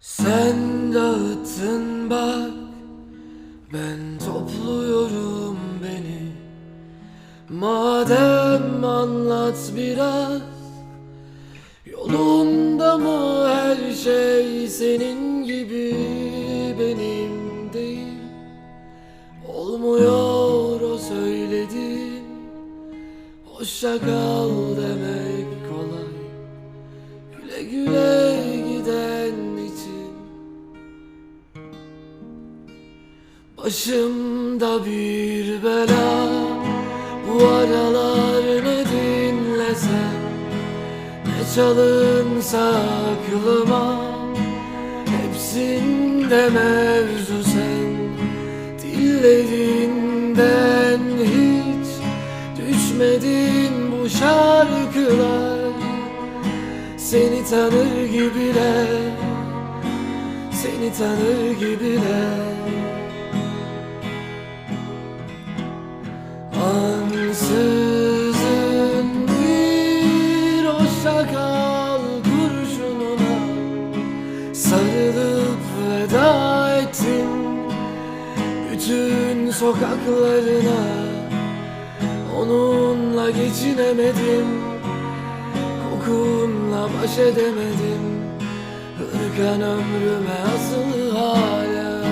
Sen dağıttın bak Ben topluyorum beni. Madem anlat biraz Yolunda mı her şey senin gibi benim değil? Olmuyor o söylediğin Hoşça kal demek Başımda bir bela Bu aralar ne dinlesem Ne çalınsa aklıma Hepsinde mevzu sen. Dillerinden hiç Düşmedin bu şarkılar. Seni tanır gibiler Seni tanır gibiler Bütün sokaklarına Onunla geçinemedim Kokunla baş edemedim. Hırkan ömrüme asılı hala.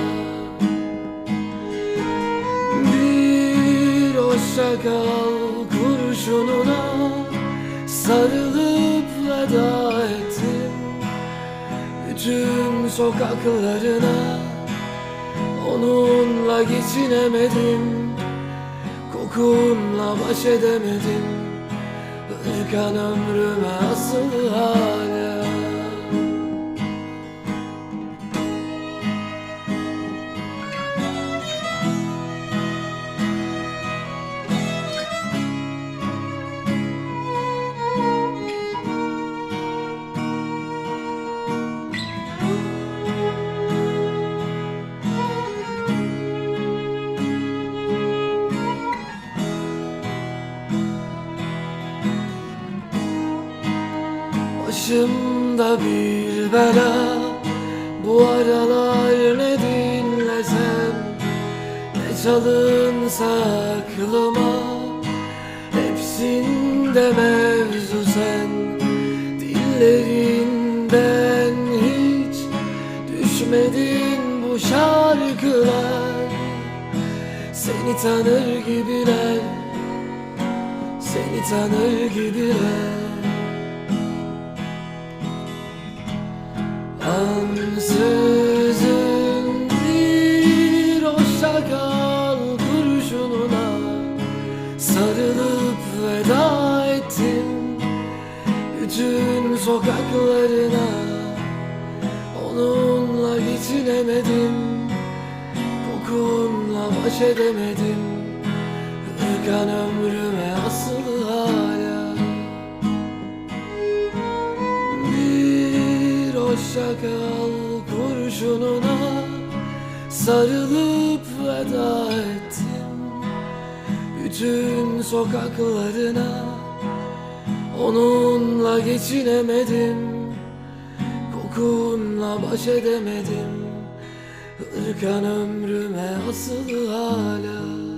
Bir hoşça kal kurşununa Sarılıp veda ettim. Bütün sokaklarına Onunla geçinemedim. Kokunla baş edemedim. Irkan ömrüme asılı Başımda bir bela. Bu aralar ne dinlesem Ne çalınsa aklıma. Hepsinde mevzu sen Dillerinden hiç Düşmedin bu şarkılar. Seni tanır gibiler Seni tanır gibiler Ansızın bir hoşça kal kurşununa Sarılıp veda ettim Bütün sokaklarına. Onunla geçinemedim Kokunla baş edemedim. Irkan ömrüme kurşununa Sarılıp veda ettim. Bütün sokaklarına Onunla geçinemedim. Kokunla baş edemedim. Irkan ömrüme asılı hala